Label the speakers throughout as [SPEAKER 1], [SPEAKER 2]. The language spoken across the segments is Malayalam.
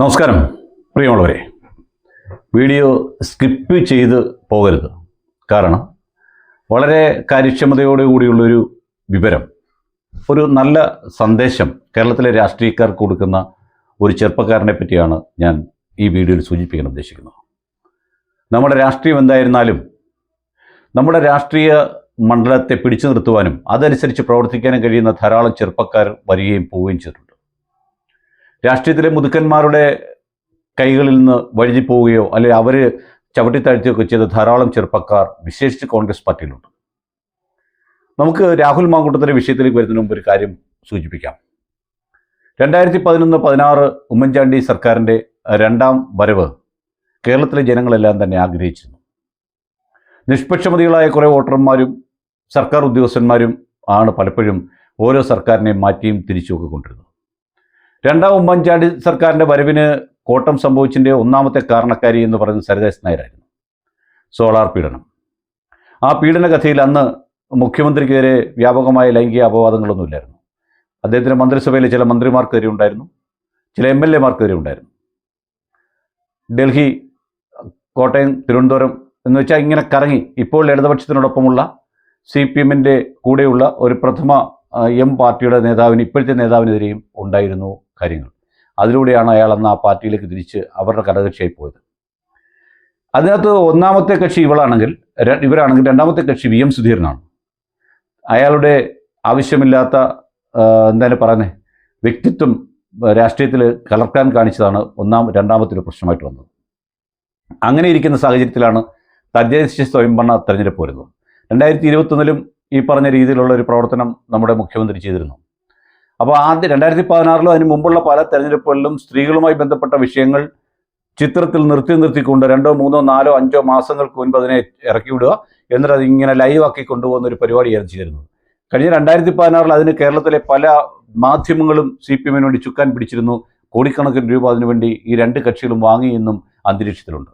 [SPEAKER 1] നമസ്കാരം പ്രിയമുള്ളവരെ. വീഡിയോ സ്കിപ്പ് ചെയ്ത് പോകരുത്. കാരണം വളരെ കാര്യക്ഷമതയോടുകൂടിയുള്ളൊരു വിവരം ഒരു നല്ല സന്ദേശം കേരളത്തിലെ രാഷ്ട്രീയക്കാർക്ക് കൊടുക്കുന്ന ഒരു ചെറുപ്പക്കാരനെ പറ്റിയാണ് ഞാൻ ഈ വീഡിയോയിൽ സൂചിപ്പിക്കാൻ ഉദ്ദേശിക്കുന്നത്. നമ്മുടെ രാഷ്ട്രീയം എന്തായിരുന്നാലും നമ്മുടെ രാഷ്ട്രീയ മണ്ഡലത്തെ പിടിച്ചു നിർത്തുവാനും അതനുസരിച്ച് പ്രവർത്തിക്കാനും കഴിയുന്ന ധാരാളം ചെറുപ്പക്കാർ വരികയും പോവുകയും ചെയ്തിട്ടുണ്ട്. രാഷ്ട്രീയത്തിലെ മുതുക്കന്മാരുടെ കൈകളിൽ നിന്ന് വഴുതി പോവുകയോ അല്ലെങ്കിൽ അവർ ചവിട്ടിത്താഴ്ത്തുകയൊക്കെ ചെയ്ത ധാരാളം ചെറുപ്പക്കാർ വിശേഷിച്ച് കോൺഗ്രസ് പാർട്ടിയിലുണ്ട്. നമുക്ക് രാഹുൽ മാങ്കൂട്ടത്തിന്റെ വിഷയത്തിലേക്ക് വരുന്നതിന് മുമ്പ് ഒരു കാര്യം സൂചിപ്പിക്കാം. രണ്ടായിരത്തി പതിനൊന്ന് പതിനാറ് ഉമ്മൻചാണ്ടി സർക്കാരിന്റെ രണ്ടാം വരവ് കേരളത്തിലെ ജനങ്ങളെല്ലാം തന്നെ ആഗ്രഹിച്ചിരുന്നു. നിഷ്പക്ഷമതികളായ കുറേ വോട്ടർമാരും സർക്കാർ ഉദ്യോഗസ്ഥന്മാരും ആണ് പലപ്പോഴും ഓരോ സർക്കാരിനെയും മാറ്റിയും തിരിച്ചുമൊക്കെ കൊണ്ടിരുന്നത് രണ്ടാം ഉമ്മൻചാണ്ടി സർക്കാരിന്റെ വരവിന് കോട്ടം സംഭവിച്ചതിന്റെ ഒന്നാമത്തെ കാരണക്കാരി എന്ന് പറയുന്നത് സരിതാസ് നായരായിരുന്നു. സോളാർ പീഡനം. ആ പീഡന കഥയിൽ അന്ന് മുഖ്യമന്ത്രിക്കെതിരെ വ്യാപകമായ ലൈംഗിക അപവാദങ്ങളൊന്നുമില്ലായിരുന്നു അദ്ദേഹത്തിന്റെ മന്ത്രിസഭയിലെ ചില മന്ത്രിമാർക്കെതിരെ ഉണ്ടായിരുന്നു. ചില എം എൽ എമാർക്കെതിരെ ഉണ്ടായിരുന്നു. ഡൽഹി കോട്ടയം തിരുവനന്തപുരം എന്ന് വെച്ചാൽ ഇങ്ങനെ കറങ്ങി ഇപ്പോൾ ഇടതുപക്ഷത്തിനോടൊപ്പമുള്ള സി പി എമ്മിന്റെ കൂടെയുള്ള ഒരു പ്രഥമ എം പാർട്ടിയുടെ നേതാവിന് ഇപ്പോഴത്തെ നേതാവിനെതിരെയും ഉണ്ടായിരുന്നു. കാര്യങ്ങൾ. അതിലൂടെയാണ് അയാൾ അന്ന് ആ പാർട്ടിയിലേക്ക് തിരിച്ച് അവരുടെ ഘടകകക്ഷിയായി പോയത്. അതിനകത്ത് ഒന്നാമത്തെ കക്ഷി ഇവളാണെങ്കിൽ ഇവരാണെങ്കിൽ രണ്ടാമത്തെ കക്ഷി വി എം സുധീരനാണ്. അയാളുടെ ആവശ്യമില്ലാത്ത എന്താണ് പറയുന്നത് വ്യക്തിത്വം രാഷ്ട്രീയത്തിൽ കലർക്കാൻ കാണിച്ചതാണ് ഒന്നാം രണ്ടാമത്തെ ഒരു പ്രശ്നമായിട്ട് വന്നത്. അങ്ങനെ ഇരിക്കുന്ന സാഹചര്യത്തിലാണ് തദ്ദേശ സ്വയംഭരണ തെരഞ്ഞെടുപ്പ് വരുന്നത്. രണ്ടായിരത്തി ഇരുപത്തൊന്നിലും ഈ പറഞ്ഞ രീതിയിലുള്ള ഒരു പ്രവർത്തനം നമ്മുടെ മുഖ്യമന്ത്രി ചെയ്തിരുന്നു. അപ്പോൾ ആദ്യം രണ്ടായിരത്തി പതിനാറിലും അതിന് മുമ്പുള്ള പല തെരഞ്ഞെടുപ്പുകളിലും സ്ത്രീകളുമായി ബന്ധപ്പെട്ട വിഷയങ്ങൾ ചിത്രത്തിൽ നിർത്തി നിർത്തിക്കൊണ്ട് രണ്ടോ മൂന്നോ നാലോ അഞ്ചോ മാസങ്ങൾക്ക് മുൻപ് അതിനെ ഇറക്കി വിടുക എന്നിട്ട് അത് ഇങ്ങനെ ലൈവാക്കി കൊണ്ടുപോകുന്ന ഒരു പരിപാടിയായിരുന്നു ചെയ്തിരുന്നത്. കഴിഞ്ഞ രണ്ടായിരത്തി പതിനാറിൽ അതിന് കേരളത്തിലെ പല മാധ്യമങ്ങളും സി പി എമ്മിന് വേണ്ടി ചുക്കാൻ പിടിച്ചിരുന്നു. കോടിക്കണക്കിന് രൂപ അതിനുവേണ്ടി ഈ രണ്ട് കക്ഷികളും വാങ്ങിയെന്നും അന്തരീക്ഷത്തിലുണ്ട്.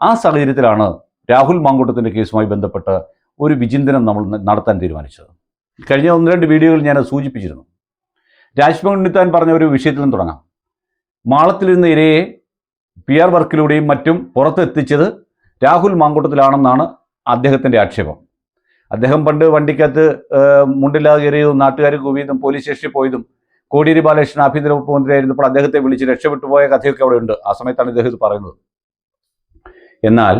[SPEAKER 1] ആ സാഹചര്യത്തിലാണ് രാഹുൽ മാങ്കൂട്ടത്തിന്റെ കേസുമായി ബന്ധപ്പെട്ട് ഒരു വിചിന്തനം നമ്മൾ നടത്താൻ തീരുമാനിച്ചത്. കഴിഞ്ഞ ഒന്ന് രണ്ട് വീഡിയോകൾ ഞാൻ സൂചിപ്പിച്ചിരുന്നു. രാജ്ഭവൻ ഉണ്ണിത്താൻ പറഞ്ഞ ഒരു വിഷയത്തിൽ നിന്ന് തുടങ്ങാം. മാളത്തിലിരുന്ന ഇരയെ പി ആർ വർക്കിലൂടെയും മറ്റും പുറത്തെത്തിച്ചത് രാഹുൽ മാങ്കൂട്ടത്തിലാണെന്നാണ് അദ്ദേഹത്തിന്റെ ആക്ഷേപം. അദ്ദേഹം പണ്ട് വണ്ടിക്കകത്ത് മുണ്ടില്ലാതെ കയറിയതും നാട്ടുകാർ കൂവിയതും പോലീസ് സ്റ്റേഷനിൽ പോയതും കോടിയേരി ബാലകൃഷ്ണൻ ആഭ്യന്തര വകുപ്പ് മന്ത്രിയായിരുന്നപ്പോൾ അദ്ദേഹത്തെ വിളിച്ച് രക്ഷപ്പെട്ടുപോയ കഥയൊക്കെ അവിടെ ഉണ്ട് ആ സമയത്താണ് ഇദ്ദേഹം ഇത് പറയുന്നത്. എന്നാൽ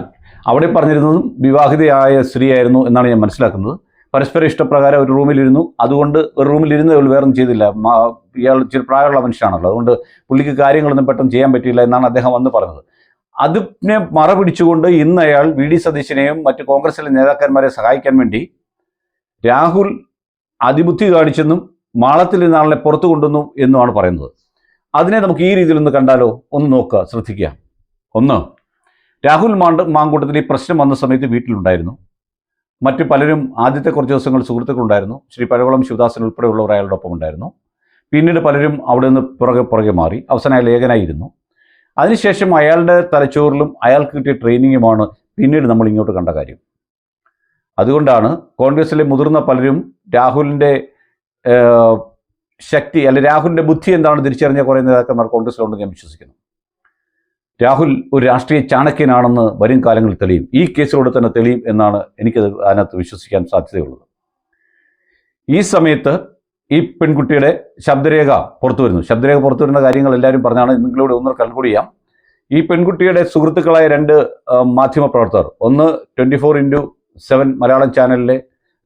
[SPEAKER 1] അവിടെ പറഞ്ഞിരുന്നതും വിവാഹിതയായ സ്ത്രീയായിരുന്നു എന്നാണ് ഞാൻ മനസ്സിലാക്കുന്നത്. പരസ്പര ഇഷ്ടപ്രകാരം ഒരു റൂമിലിരുന്നു. അതുകൊണ്ട് ഒരു റൂമിലിരുന്ന് ഇവൾ വേറൊന്നും ചെയ്തില്ല. ഇയാൾ ഇച്ചിരി പ്രായമുള്ള മനുഷ്യനാണല്ലോ. അതുകൊണ്ട് പുള്ളിക്ക് കാര്യങ്ങളൊന്നും പെട്ടെന്ന് ചെയ്യാൻ പറ്റിയില്ല എന്നാണ് അദ്ദേഹം വന്ന് പറഞ്ഞത്. അതിനെ മറ പിടിച്ചുകൊണ്ട് ഇന്ന് അയാൾ വി ഡി സതീശനെയും മറ്റ് കോൺഗ്രസിലെ നേതാക്കന്മാരെ സഹായിക്കാൻ വേണ്ടി രാഹുൽ അതിബുദ്ധി കാണിച്ചെന്നും മാളത്തിൽ നിന്ന് ആളെ പുറത്തു കൊണ്ടുവന്നു എന്നുമാണ് പറയുന്നത്. അതിനെ നമുക്ക് ഈ രീതിയിൽ ഒന്ന് കണ്ടാലോ? ഒന്ന് നോക്കുക ശ്രദ്ധിക്കുക. ഒന്ന് രാഹുൽ മാണ്ട് മാങ്കൂട്ടത്തിൽ ഈ പ്രശ്നം വന്ന സമയത്ത് വീട്ടിലുണ്ടായിരുന്നു. മറ്റു പലരും ആദ്യത്തെ കുറച്ച് ദിവസങ്ങൾ സുഹൃത്തുക്കളുണ്ടായിരുന്നു. ശ്രീ പഴകുളം ശിവദാസൻ ഉൾപ്പെടെയുള്ളവർ അയാളുടെ ഒപ്പം ഉണ്ടായിരുന്നു പിന്നീട് പലരും അവിടെ നിന്ന് പുറകെ പുറകെ മാറി. അവസാനം അയാൾ ലേഖനായിരുന്നു അതിനുശേഷം അയാളുടെ തലച്ചോറിലും അയാൾക്ക് കിട്ടിയ ട്രെയിനിങ്ങുമാണ് പിന്നീട് നമ്മൾ ഇങ്ങോട്ട് കണ്ട കാര്യം. അതുകൊണ്ടാണ് കോൺഗ്രസിലെ മുതിർന്ന പലരും രാഹുലിന്റെ ശക്തി അല്ലെ രാഹുലിന്റെ ബുദ്ധി എന്താണ് തിരിച്ചറിഞ്ഞ കുറേ നേതാക്കന്മാർ കോൺഗ്രസിലുണ്ടെന്ന് ഞാൻ വിശ്വസിക്കുന്നു. രാഹുൽ ഒരു രാഷ്ട്രീയ ചാണക്യനാണെന്ന് വരും കാലങ്ങളിൽ തെളിയും. ഈ കേസിലൂടെ തന്നെ തെളിയും എന്നാണ് എനിക്കത് അതിനകത്ത് വിശ്വസിക്കാൻ സാധ്യതയുള്ളത്. ഈ സമയത്ത് ഈ പെൺകുട്ടിയുടെ ശബ്ദരേഖ പുറത്തു വരുന്നു. ശബ്ദരേഖ പുറത്തു വരുന്ന കാര്യങ്ങൾ എല്ലാവരും പറഞ്ഞാണ്. നിങ്ങളിവിടെ ഒന്ന് കൺക്ലൂഡ് ചെയ്യാം. ഈ പെൺകുട്ടിയുടെ സുഹൃത്തുക്കളായ രണ്ട് മാധ്യമ പ്രവർത്തകർ ഒന്ന് twenty four into seven Malayalam ചാനലിലെ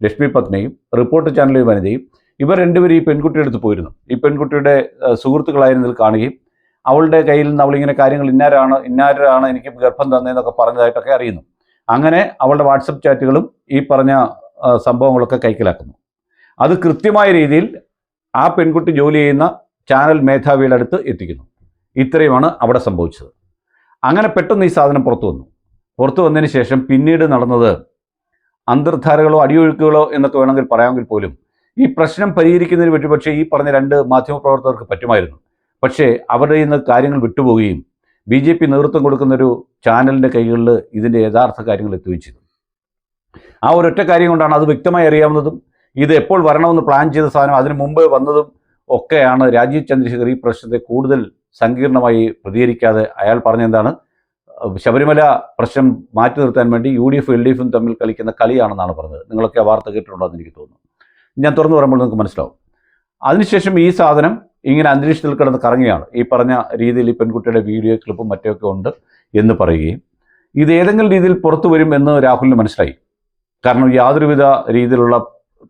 [SPEAKER 1] ലക്ഷ്മി പത്മയും റിപ്പോർട്ട് ചാനലിലെ വനിതയും ഇവർ രണ്ടുപേരും ഈ പെൺകുട്ടിയുടെ അടുത്ത് പോയിരുന്നു. ഈ പെൺകുട്ടിയുടെ സുഹൃത്തുക്കളായിരുന്നതിൽ കാണുകയും അവളുടെ കയ്യിൽ നിന്ന് അവളിങ്ങനെ കാര്യങ്ങൾ ഇന്നാരാണ് ഇന്നാരാണ് എനിക്ക് ഗർഭം തന്നതെന്നൊക്കെ പറഞ്ഞതായിട്ടൊക്കെ അറിയുന്നു. അങ്ങനെ അവളുടെ വാട്സപ്പ് ചാറ്റുകളും ഈ പറഞ്ഞ സംഭവങ്ങളൊക്കെ കൈക്കലാക്കുന്നു. അത് കൃത്യമായ രീതിയിൽ ആ പെൺകുട്ടി ജോലി ചെയ്യുന്ന ചാനൽ മേധാവിയുടെ അടുത്ത് എത്തിക്കുന്നു. ഇത്രയുമാണ് അവിടെ സംഭവിച്ചത്. അങ്ങനെ പെട്ടെന്ന് ഈ സാധനം പുറത്തു വന്നു. പുറത്തു വന്നതിന് ശേഷം പിന്നീട് നടന്നത് അന്തർധാരകളോ അടിയൊഴുക്കുകളോ എന്നൊക്കെ വേണമെങ്കിൽ പറയാമെങ്കിൽ പോലും ഈ പ്രശ്നം പരിഹരിക്കുന്നതിന് പറ്റി പക്ഷേ ഈ പറഞ്ഞ രണ്ട് മാധ്യമപ്രവർത്തകർക്ക് പറ്റുമായിരുന്നു. പക്ഷേ അവരുടെ നിന്ന് കാര്യങ്ങൾ വിട്ടുപോവുകയും ബി ജെ പി നേതൃത്വം കൊടുക്കുന്നൊരു ചാനലിന്റെ കൈകളിൽ ഇതിന്റെ യഥാർത്ഥ കാര്യങ്ങൾ എത്തുകയും ചെയ്തു ആ ഒരൊറ്റ കാര്യം കൊണ്ടാണ് അത് വ്യക്തമായി അറിയാവുന്നതും ഇത് എപ്പോൾ വരണമെന്ന് പ്ലാൻ ചെയ്ത സാധനം അതിന് മുമ്പ് വന്നതും ഒക്കെയാണ് രാജീവ് ചന്ദ്രശേഖർ ഈ പ്രശ്നത്തെ കൂടുതൽ സങ്കീർണമായി പ്രതികരിക്കാതെ അയാൾ പറഞ്ഞെന്താണ് ശബരിമല പ്രശ്നം മാറ്റി നിർത്താൻ വേണ്ടി U D F L D എഫും തമ്മിൽ കളിക്കുന്ന കളിയാണെന്നാണ് പറഞ്ഞത്. നിങ്ങളൊക്കെ വാർത്ത കേട്ടിട്ടുണ്ടോ എന്ന് എനിക്ക് തോന്നുന്നു. ഞാൻ തുറന്നു പറയുമ്പോൾ നിങ്ങൾക്ക് മനസ്സിലാവും. അതിനുശേഷം ഈ സാധനം ഇങ്ങനെ അന്തരീക്ഷത്തിൽ കിടന്ന് കറങ്ങുകയാണ് ഈ പറഞ്ഞ രീതിയിൽ ഈ പെൺകുട്ടിയുടെ വീഡിയോ ക്ലിപ്പും മറ്റൊക്കെ ഉണ്ട് എന്ന് പറയുകയും ഇത് ഏതെങ്കിലും രീതിയിൽ പുറത്തു വരും എന്ന് രാഹുലിന് മനസ്സിലായി. കാരണം യാതൊരുവിധ രീതിയിലുള്ള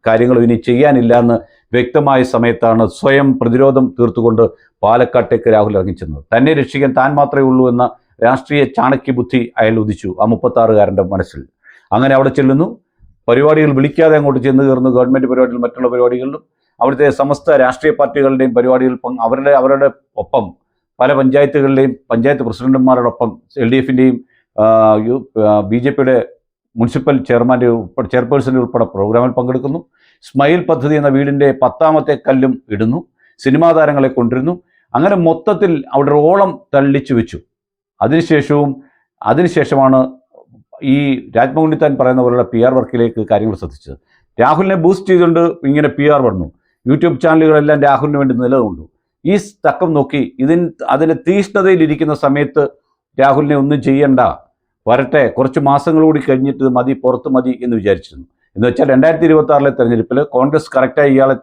[SPEAKER 1] കാര്യങ്ങളും ഇനി ചെയ്യാനില്ല എന്ന് വ്യക്തമായ സമയത്താണ് സ്വയം പ്രതിരോധം തീർത്തുകൊണ്ട് പാലക്കാട്ടേക്ക് രാഹുൽ ഇറങ്ങിച്ചെന്നത്. തന്നെ രക്ഷിക്കാൻ താൻ മാത്രമേ ഉള്ളൂ എന്ന രാഷ്ട്രീയ ചാണക്യ ബുദ്ധി അയാൾ ഉദിച്ചു ആ മുപ്പത്താറുകാരന്റെ മനസ്സിൽ. അങ്ങനെ അവിടെ ചെല്ലുന്നു. പരിപാടികൾ വിളിക്കാതെ അങ്ങോട്ട് ചെന്ന് കയറുന്നു ഗവൺമെന്റ് പരിപാടികൾ മറ്റുള്ള പരിപാടികളിലും അവിടുത്തെ സമസ്ത രാഷ്ട്രീയ പാർട്ടികളുടെയും പരിപാടികൾ അവരുടെ അവരുടെ ഒപ്പം പല പഞ്ചായത്തുകളിലെയും പഞ്ചായത്ത് പ്രസിഡന്റുമാരോടൊപ്പം എൽ ഡി എഫിന്റെയും ബി ജെ പിയുടെ മുനിസിപ്പൽ ചെയർമാന്റെ ഉൾപ്പെടെ ചെയർപേഴ്സന്റെ ഉൾപ്പെടെ പ്രോഗ്രാമിൽ പങ്കെടുക്കുന്നു. സ്മൈൽ പദ്ധതി എന്ന വീടിന്റെ പത്താമത്തെ കല്ലും ഇടുന്നു. സിനിമാ താരങ്ങളെ കൊണ്ടിരുന്നു. അങ്ങനെ മൊത്തത്തിൽ അവിടെ ഓളം തള്ളിച്ചു വെച്ചു. അതിനുശേഷവും അതിനുശേഷമാണ് ഈ രാജ്മോഹൻ പറയുന്ന പോലുള്ള പി ആർ വർക്കിലേക്ക് കാര്യങ്ങൾ ശ്രദ്ധിച്ചത്. രാഹുലിനെ ബൂസ്റ്റ് ചെയ്തുകൊണ്ട് ഇങ്ങനെ പി ആർ വന്നു. യൂട്യൂബ് ചാനലുകളെല്ലാം രാഹുലിന് വേണ്ടി നിലകൊണ്ടു. ഈ തക്കം നോക്കി ഇതിന് അതിന്റെ തീഷ്ണതയിലിരിക്കുന്ന സമയത്ത് രാഹുലിനെ ഒന്നും ചെയ്യണ്ട. വരട്ടെ കുറച്ച് മാസങ്ങൾ കൂടി കഴിഞ്ഞിട്ട് മതി പുറത്ത് മതി എന്ന് വിചാരിച്ചിരുന്നു. എന്ന് വെച്ചാൽ രണ്ടായിരത്തി ഇരുപത്തി ആറിലെ തെരഞ്ഞെടുപ്പിൽ കോൺഗ്രസ് കറക്റ്റായി ഇയാളെ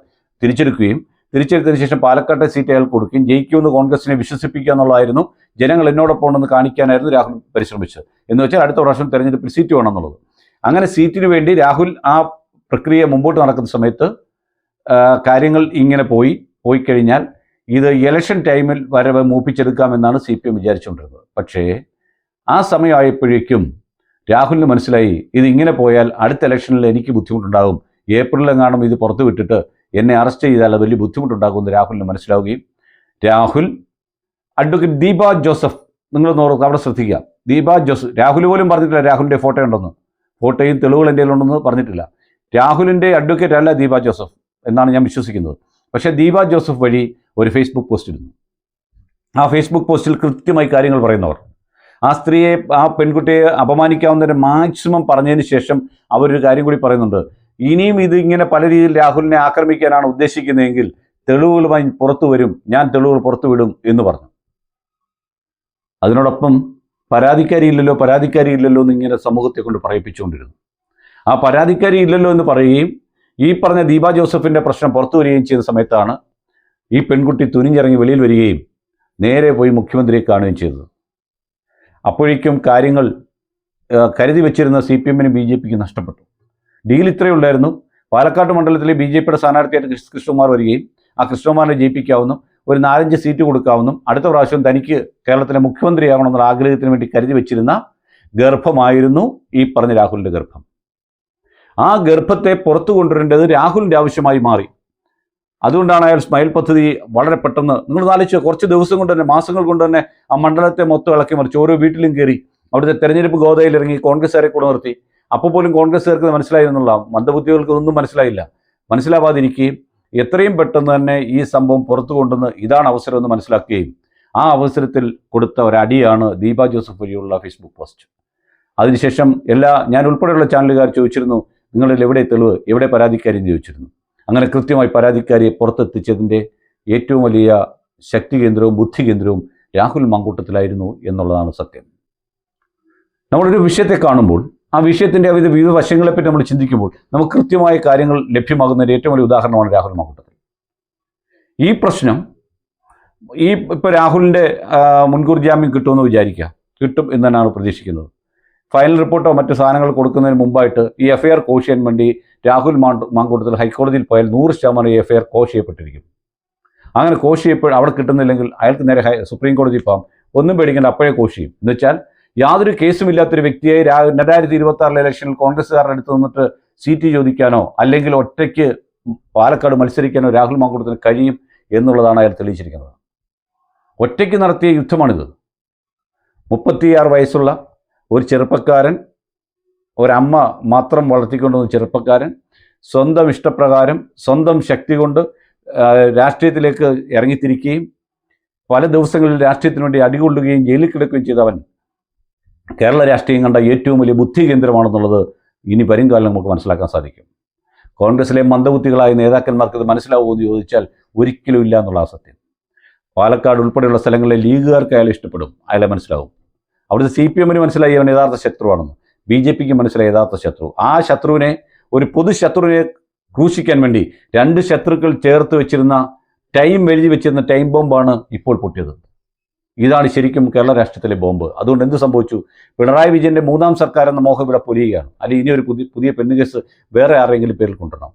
[SPEAKER 1] തിരിച്ചെടുക്കുകയും തിരിച്ചെടുത്തതിന് ശേഷം പാലക്കാട്ടെ സീറ്റ് അയാൾ കൊടുക്കുകയും ജയിക്കുമെന്ന് കോൺഗ്രസിനെ വിശ്വസിപ്പിക്കുക എന്നുള്ളതായിരുന്നു. ജനങ്ങൾ എന്നോടൊപ്പം ഉണ്ടെന്ന് കാണിക്കാനായിരുന്നു രാഹുൽ പരിശ്രമിച്ചത്. എന്ന് വെച്ചാൽ അടുത്ത പ്രാവശ്യം തെരഞ്ഞെടുപ്പിൽ സീറ്റ് വേണം എന്നുള്ളത്. അങ്ങനെ സീറ്റിന് വേണ്ടി രാഹുൽ ആ പ്രക്രിയ മുമ്പോട്ട് നടക്കുന്ന സമയത്ത് കാര്യങ്ങൾ ഇങ്ങനെ പോയി പോയി കഴിഞ്ഞാൽ ഇത് ഇലക്ഷൻ ടൈമിൽ വരവ് മൂപ്പിച്ചെടുക്കാമെന്നാണ് സി പി എം വിചാരിച്ചുകൊണ്ടിരുന്നത്. പക്ഷേ ആ സമയമായപ്പോഴേക്കും രാഹുലിന് മനസ്സിലായി ഇത് ഇങ്ങനെ പോയാൽ അടുത്ത ഇലക്ഷനിൽ എനിക്ക് ബുദ്ധിമുട്ടുണ്ടാകും. ഏപ്രിലെങ്ങാനും ഇത് പുറത്തു വിട്ടിട്ട് എന്നെ അറസ്റ്റ് ചെയ്താൽ വലിയ ബുദ്ധിമുട്ടുണ്ടാകുമെന്ന് രാഹുലിന് മനസ്സിലാവുകയും രാഹുൽ അഡ്വക്കേറ്റ് ദീപ ജോസഫ് നിങ്ങൾ നോക്കുക അവിടെ ശ്രദ്ധിക്കുക. ദീപ ജോസഫ് രാഹുൽ പോലും പറഞ്ഞിട്ടില്ല രാഹുലിന്റെ ഫോട്ടോ ഉണ്ടെന്ന്. ഫോട്ടോയും തെളിവുകൾ എന്റെ ഉണ്ടെന്ന് പറഞ്ഞിട്ടില്ല. രാഹുലിന്റെ അഡ്വക്കേറ്റ് അല്ല ദീപ ജോസഫ്. എന്നാണ് ഞാൻ വിശ്വസിക്കുന്നത്. പക്ഷേ ദീപ ജോസഫ് വഴി ഒരു ഫേസ്ബുക്ക് പോസ്റ്റ് ഇടുന്നു. ആ ഫേസ്ബുക്ക് പോസ്റ്റിൽ കൃത്യമായി കാര്യങ്ങൾ പറയുന്നവർ. ആ സ്ത്രീയെ ആ പെൺകുട്ടിയെ അപമാനിക്കാവുന്നതിന് മാക്സിമം പറഞ്ഞതിന് ശേഷം അവരൊരു കാര്യം കൂടി പറയുന്നുണ്ട്. ഇനിയും ഇത് ഇങ്ങനെ പല രീതിയിൽ രാഹുലിനെ ആക്രമിക്കാനാണ് ഉദ്ദേശിക്കുന്നതെങ്കിൽ തെളിവുകളുമായി പുറത്തു വരും ഞാൻ തെളിവുകൾ പുറത്തു വിടും എന്ന് പറഞ്ഞു. അതിനോടൊപ്പം പരാതിക്കാരി ഇല്ലല്ലോ പരാതിക്കാരി ഇല്ലല്ലോ എന്ന് ഇങ്ങനെ സമൂഹത്തെ കൊണ്ട് പറയിപ്പിച്ചുകൊണ്ടിരുന്നു. ആ പരാതിക്കാരി ഇല്ലല്ലോ എന്ന് പറയുകയും ഈ പറഞ്ഞ ദീപ ജോസഫിന്റെ പ്രശ്നം പുറത്തു വരികയും ചെയ്ത സമയത്താണ് ഈ പെൺകുട്ടി തുനിഞ്ഞിറങ്ങി വെളിയിൽ വരികയും നേരെ പോയി മുഖ്യമന്ത്രിയെ കാണുകയും ചെയ്തത്. അപ്പോഴേക്കും കാര്യങ്ങൾ കരുതി വെച്ചിരുന്ന സി പി എമ്മിനും ബി ജെ പിക്ക് നഷ്ടപ്പെട്ടു. ഡീൽ ഇത്രയേ ഉണ്ടായിരുന്നു പാലക്കാട് മണ്ഡലത്തിലെ ബി ജെ പിയുടെ സ്ഥാനാർത്ഥിയായിട്ട് കൃഷ്ണകുമാർ വരികയും ആ കൃഷ്ണകുമാറിനെ ജയിപ്പിക്കാവുന്നു. ഒരു നാലഞ്ച് സീറ്റ് കൊടുക്കാവുന്നു. അടുത്ത പ്രാവശ്യം തനിക്ക് കേരളത്തിലെ മുഖ്യമന്ത്രിയാകണമെന്നുള്ള ആഗ്രഹത്തിന് വേണ്ടി കരുതി വെച്ചിരുന്ന ഗർഭമായിരുന്നു ഈ പറഞ്ഞ രാഹുലിന്റെ ഗർഭം. ആ ഗർഭത്തെ പുറത്തു കൊണ്ടുവരേണ്ടത് രാഹുലിന്റെ ആവശ്യമായി മാറി. അതുകൊണ്ടാണ് അയാൾ സ്മൈൽ പദ്ധതി വളരെ പെട്ടെന്ന് നിങ്ങൾ നാലിച്ച് കുറച്ച് ദിവസം കൊണ്ട് തന്നെ മാസങ്ങൾ കൊണ്ട് തന്നെ ആ മണ്ഡലത്തെ മൊത്തം ഇളക്കി മറിച്ച്. ഓരോ വീട്ടിലും കയറി അവിടുത്തെ തെരഞ്ഞെടുപ്പ് ഗോതയിൽ ഇറങ്ങി കോൺഗ്രസ്സുകാരെ കൂടെ നിർത്തി. അപ്പോൾ പോലും കോൺഗ്രസ്സുകാർക്ക് മനസ്സിലായി മനസ്സിലായിരുന്നുള്ള മന്ദബുദ്ധികൾക്ക് ഒന്നും മനസ്സിലായില്ല. മനസ്സിലാവാതിരിക്കുകയും എത്രയും പെട്ടെന്ന് തന്നെ ഈ സംഭവം പുറത്തു കൊണ്ടുവന്ന് ഇതാണ് അവസരം എന്ന് മനസ്സിലാക്കുകയും ആ അവസരത്തിൽ കൊടുത്ത ഒരടിയാണ് ദീപ ജോസഫ് വഴിയുള്ള ഫേസ്ബുക്ക് പോസ്റ്റ് അതിനുശേഷം എല്ലാ ഞാൻ ഉൾപ്പെടെയുള്ള ചാനലുകാർ ചോദിച്ചിരുന്നു നിങ്ങളിൽ എവിടെ തെളിവ് എവിടെ പരാതിക്കാരി എന്ന് ചോദിച്ചിരുന്നു. അങ്ങനെ കൃത്യമായി പരാതിക്കാരിയെ പുറത്തെത്തിച്ചതിന്റെ ഏറ്റവും വലിയ ശക്തി കേന്ദ്രവും ബുദ്ധി കേന്ദ്രവും രാഹുൽ മങ്കൂട്ടത്തിലായിരുന്നു എന്നുള്ളതാണ് സത്യം. നമ്മളൊരു വിഷയത്തെ കാണുമ്പോൾ ആ വിഷയത്തിന്റെ വിവിധ വിവിധ വശങ്ങളെപ്പറ്റി നമ്മൾ ചിന്തിക്കുമ്പോൾ നമുക്ക് കൃത്യമായ കാര്യങ്ങൾ ലഭ്യമാകുന്നതിന്റെ ഏറ്റവും വലിയ ഉദാഹരണമാണ് രാഹുൽ മങ്കൂട്ടത്തിൽ. ഈ പ്രശ്നം ഈ ഇപ്പോൾ രാഹുലിന്റെ മുൻകൂർ ജാമ്യം കിട്ടുമെന്ന് വിചാരിക്കുക. കിട്ടും എന്ന് തന്നെയാണ് പ്രതീക്ഷിക്കുന്നത്. ഫൈനൽ റിപ്പോർട്ടോ മറ്റു സാധനങ്ങൾ കൊടുക്കുന്നതിന് മുമ്പായിട്ട് ഈ എഫ് ഐ ആർ കോഷ് ചെയ്യാൻ വേണ്ടി രാഹുൽ മാങ്കൂട്ടത്തിൽ ഹൈക്കോടതിയിൽ പോയാൽ നൂറ് ശതമാനം ഈ എഫ് ഐ ആർ കോഷ് ചെയ്യപ്പെട്ടിരിക്കും. അങ്ങനെ കോഷ് ചെയ്യപ്പോൾ അവിടെ കിട്ടുന്നില്ലെങ്കിൽ അയാൾക്ക് നേരെ സുപ്രീം കോടതി പോകാം. ഒന്നും പേടിക്കേണ്ട അപ്പോഴേ കോഷ് ചെയ്യും. എന്ന് വെച്ചാൽ യാതൊരു കേസുമില്ലാത്തൊരു വ്യക്തിയെ വ്യക്തിയായി രണ്ടായിരത്തി ഇരുപത്തി ആറിലെ ഇലക്ഷനിൽ കോൺഗ്രസ്സുകാരുടെ അടുത്ത് നിന്നിട്ട് സീറ്റ് ചോദിക്കാനോ അല്ലെങ്കിൽ ഒറ്റയ്ക്ക് പാലക്കാട് മത്സരിക്കാനോ രാഹുൽ മാങ്കൂട്ടത്തിന് കഴിയും എന്നുള്ളതാണ് അയാൾ തെളിയിച്ചിരിക്കുന്നത്. ഒറ്റയ്ക്ക് നടത്തിയ യുദ്ധമാണിത്. മുപ്പത്തിയാറ് വയസ്സുള്ള ഒരു ചെറുപ്പക്കാരൻ ഒരമ്മ മാത്രം വളർത്തിക്കൊണ്ടുവന്ന ചെറുപ്പക്കാരൻ സ്വന്തം ഇഷ്ടപ്രകാരം സ്വന്തം ശക്തി കൊണ്ട് രാഷ്ട്രീയത്തിലേക്ക് ഇറങ്ങിത്തിരിക്കുകയും പല ദിവസങ്ങളിൽ രാഷ്ട്രീയത്തിന് വേണ്ടി അടികൊള്ളുകയും ജയിലിൽ കിടക്കുകയും ചെയ്തവൻ കേരള രാഷ്ട്രീയം കണ്ട ഏറ്റവും വലിയ ബുദ്ധി കേന്ദ്രമാണെന്നുള്ളത് ഇനി വരും കാലം നമുക്ക് മനസ്സിലാക്കാൻ സാധിക്കും. കോൺഗ്രസിലെ മന്ദബുദ്ധികളായ നേതാക്കന്മാർക്ക് ഇത് മനസ്സിലാവുമെന്ന് ചോദിച്ചാൽ ഒരിക്കലും ഇല്ല എന്നുള്ള ആ സത്യം. പാലക്കാട് ഉൾപ്പെടെയുള്ള സ്ഥലങ്ങളിലെ ലീഗുകാർക്ക് അയാളെ ഇഷ്ടപ്പെടും. അയാളെ മനസ്സിലാവും. അവിടുത്തെ സി പി എമ്മിന് മനസ്സിലായി അവൻ യഥാർത്ഥ ശത്രുവാണെന്ന്. ബി ജെ പിക്ക് മനസ്സിലായി യഥാർത്ഥ ശത്രു. ആ ശത്രുവിനെ ഒരു പൊതു ശത്രുവിനെ ക്രൂശിക്കാൻ വേണ്ടി രണ്ട് ശത്രുക്കൾ ചേർത്ത് വെച്ചിരുന്ന ടൈം എഴുതി വെച്ചിരുന്ന ടൈം ബോംബാണ് ഇപ്പോൾ പൊട്ടിയത്. ഇതാണ് ശരിക്കും കേരള രാഷ്ട്രത്തിലെ ബോംബ്. അതുകൊണ്ട് എന്ത് സംഭവിച്ചു? പിണറായി വിജയന്റെ മൂന്നാം സർക്കാർ എന്ന മോഹം ഇവിടെ പൊലിയുകയാണ്. അല്ലെങ്കിൽ ഇനി ഒരു പുതിയ പുതിയ പെണ്ണുകേസ് വേറെ ആരെങ്കിലും പേരിൽ കൊണ്ടുവരണം.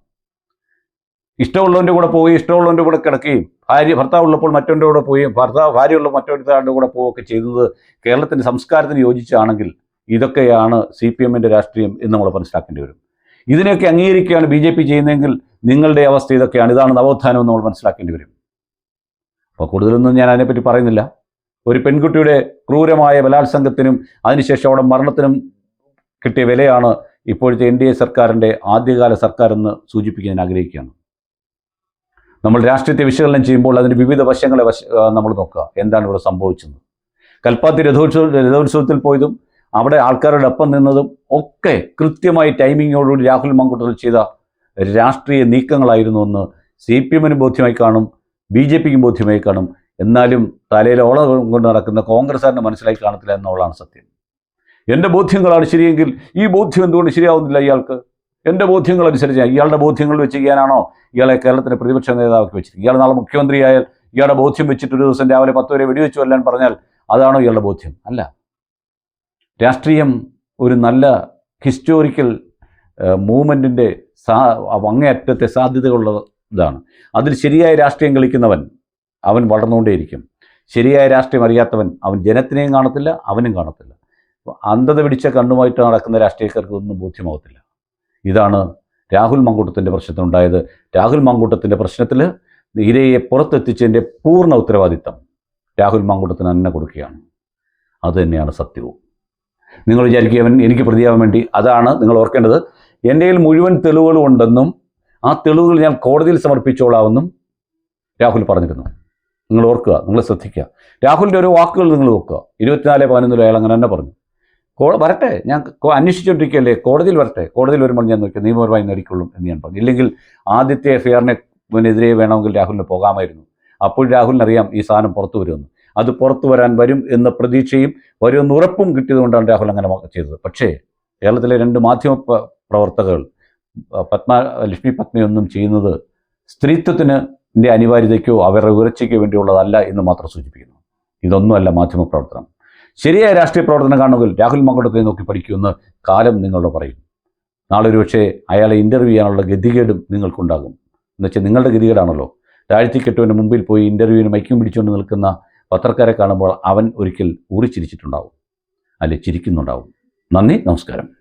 [SPEAKER 1] ഇഷ്ടമുള്ളവന്റെ കൂടെ പോയി ഇഷ്ടമുള്ളവന്റെ കൂടെ കിടക്കുകയും ഭാര്യ ഭർത്താവ് ഉള്ളപ്പോൾ മറ്റൊന്റെ കൂടെ പോയി ഭർത്താവ് ഭാര്യ ഉള്ള മറ്റൊരുത്താളുടെ കൂടെ പോവുകയൊക്കെ ചെയ്തത് കേരളത്തിന്റെ സംസ്കാരത്തിന് യോജിച്ചാണെങ്കിൽ ഇതൊക്കെയാണ് സി പി എമ്മിന്റെ രാഷ്ട്രീയം എന്ന് നമ്മൾ മനസ്സിലാക്കേണ്ടി വരും. ഇതിനെയൊക്കെ അംഗീകരിക്കുകയാണ് ബി ജെ പി ചെയ്യുന്നതെങ്കിൽ നിങ്ങളുടെ അവസ്ഥ ഇതൊക്കെയാണ്. ഇതാണ് നവോത്ഥാനം എന്ന് നമ്മൾ മനസ്സിലാക്കേണ്ടി വരും. അപ്പോൾ കൂടുതലൊന്നും ഞാൻ അതിനെപ്പറ്റി പറയുന്നില്ല. ഒരു പെൺകുട്ടിയുടെ ക്രൂരമായ ബലാത്സംഗത്തിനും അതിനുശേഷം അവിടെ മരണത്തിനും കിട്ടിയ വിലയാണ് ഇപ്പോഴത്തെ എൻ ഡി എ സർക്കാരിന്റെ ആദ്യകാല സർക്കാരെന്ന് സൂചിപ്പിക്കാൻ ആഗ്രഹിക്കുകയാണ്. നമ്മൾ രാഷ്ട്രീയത്തെ വിശകലനം ചെയ്യുമ്പോൾ അതിന്റെ വിവിധ വശങ്ങളെ വശ നമ്മൾ നോക്കുക. എന്താണ് ഇവിടെ സംഭവിച്ചത്? കൽപ്പാത്തി രഥോത്സവ രഥോത്സവത്തിൽ പോയതും അവിടെ ആൾക്കാരുടെ ഒപ്പം നിന്നതും ഒക്കെ കൃത്യമായി ടൈമിങ്ങോടുകൂടി രാഹുൽ മങ്കുട്ടൽ ചെയ്ത രാഷ്ട്രീയ നീക്കങ്ങളായിരുന്നു എന്ന് സി പി എമ്മിന് ബോധ്യമായി കാണും ബി ജെ പിക്കും ബോധ്യമായി കാണും. എന്നാലും തലയിൽ ഓള കൊണ്ട് നടക്കുന്ന കോൺഗ്രസ്സുകാരന് മനസ്സിലാക്കി കാണത്തില്ല എന്നുള്ളതാണ് സത്യം. എന്റെ ബോധ്യങ്ങളാണ് ശരിയെങ്കിൽ ഈ ബോധ്യം എന്തുകൊണ്ട് ശരിയാവുന്നില്ല ഇയാൾക്ക്? എന്റെ ബോധ്യങ്ങൾ അനുസരിച്ച് ഇയാളുടെ ബോധ്യങ്ങൾ വെച്ച് ചെയ്യാനാണോ? ഇയാളെ കേരളത്തിന്റെ പ്രതിപക്ഷ നേതാവാക്കി വെച്ചിരിക്കുന്നത്. ഇയാൾ നാളെ മുഖ്യമന്ത്രിയായാൽ ഇയാളുടെ ബോധ്യം വെച്ചിട്ട് ഒരു ദിവസം രാവിലെ പത്ത് വരെ വെടിവെച്ചു കൊല്ലാൻ പറഞ്ഞാൽ അതാണോ ഇയാളുടെ ബോധ്യം? അല്ല. രാഷ്ട്രീയം ഒരു നല്ല ഹിസ്റ്റോറിക്കൽ മൂവ്മെന്റിന്റെ സാ അങ്ങേയറ്റത്തെ സാധ്യതകളുള്ള ഇതാണ് അതിൽ ശരിയായ രാഷ്ട്രീയം കളിക്കുന്നവൻ അവൻ വളർന്നുകൊണ്ടേയിരിക്കും. ശരിയായ രാഷ്ട്രീയം അറിയാത്തവൻ അവൻ ജനത്തിനെയും കാണത്തില്ല അവനും കാണത്തില്ല. അന്ധത പിടിച്ച കണ്ണുമായിട്ട് നടക്കുന്ന രാഷ്ട്രീയക്കാർക്ക് ഒന്നും ബോധ്യമാകത്തില്ല ഇതാണ് രാഹുൽ മങ്കൂട്ടത്തിന്റെ പ്രശ്നത്തിനുണ്ടായത്. രാഹുൽ മങ്കൂട്ടത്തിന്റെ പ്രശ്നത്തിൽ ഇരയെ പുറത്തെത്തിച്ചതിന്റെ പൂർണ ഉത്തരവാദിത്തം രാഹുൽ മങ്കൂട്ടത്തിന് തന്നെ കൊടുക്കുകയാണ്. അത് തന്നെയാണ് സത്യവും. നിങ്ങൾ വിചാരിക്കുക എനിക്ക് പ്രതിയാവാൻ വേണ്ടി. അതാണ് നിങ്ങൾ ഓർക്കേണ്ടത്. എന്റെ കയ്യിൽ മുഴുവൻ തെളിവുകളും ഉണ്ടെന്നും ആ തെളിവുകൾ ഞാൻ കോടതിയിൽ സമർപ്പിച്ചോളാമെന്നും രാഹുൽ പറഞ്ഞിരുന്നു. നിങ്ങൾ ഓർക്കുക നിങ്ങൾ ശ്രദ്ധിക്കുക. രാഹുലിന്റെ ഓരോ വാക്കുകൾ നിങ്ങൾ നോക്കുക. ഇരുപത്തിനാല് പതിനൊന്നിൽ അയാൾ അങ്ങനെ തന്നെ പറഞ്ഞു. വരട്ടെ. ഞാൻ അന്വേഷിച്ചുകൊണ്ടിരിക്കുകയല്ലേ കോടതിയിൽ വരട്ടെ. കോടതിയിൽ വരുമ്പോൾ ഞാൻ നോക്കി നിയമപരമായി നേടിക്കൊള്ളും എന്ന് ഞാൻ പറഞ്ഞു. ഇല്ലെങ്കിൽ ആദ്യത്തെ എഫ്ഐആറിനെ എതിരെ വേണമെങ്കിൽ രാഹുലിന് പോകാമായിരുന്നു. അപ്പോൾ രാഹുലിനറിയാം ഈ സാധനം പുറത്തു വരുമെന്ന്. അത് പുറത്തു വരാൻ വരും എന്ന പ്രതീക്ഷയും വരുമെന്ന് ഉറപ്പും കിട്ടിയതുകൊണ്ടാണ് രാഹുൽ അങ്ങനെ ചെയ്തത്. പക്ഷേ കേരളത്തിലെ രണ്ട് മാധ്യമ പ്രവർത്തകർ പത്മ ലക്ഷ്മി പത്മയൊന്നും ചെയ്യുന്നത് സ്ത്രീത്വത്തിന് അനിവാര്യതയ്ക്കോ അവരുടെ ഉയർച്ചയ്ക്കോ വേണ്ടിയുള്ളതല്ല എന്ന് മാത്രം സൂചിപ്പിക്കുന്നു. ഇതൊന്നുമല്ല മാധ്യമ പ്രവർത്തനം. ശരിയായ രാഷ്ട്രീയ പ്രവർത്തനം കാണുമെങ്കിൽ രാഹുൽ മങ്കടത്തെ നോക്കി പഠിക്കുമെന്ന് കാലം നിങ്ങളോട് പറയും നാളെ ഒരു പക്ഷേ അയാളെ ഇന്റർവ്യൂ ചെയ്യാനുള്ള ഗതികേടും നിങ്ങൾക്കുണ്ടാകും. എന്നുവെച്ചാൽ നിങ്ങളുടെ ഗതികേടാണല്ലോ. താഴ്ത്തിക്കെട്ടുവിന്റെ മുമ്പിൽ പോയി ഇന്റർവ്യൂവിന് മൈക്കും പിടിച്ചുകൊണ്ട് നിൽക്കുന്ന പത്രക്കാരെ കാണുമ്പോൾ അവൻ ഒരിക്കൽ ഊറിച്ചിരിച്ചിട്ടുണ്ടാവും. അല്ലെ ചിരിക്കുന്നുണ്ടാവും. നന്ദി നമസ്കാരം.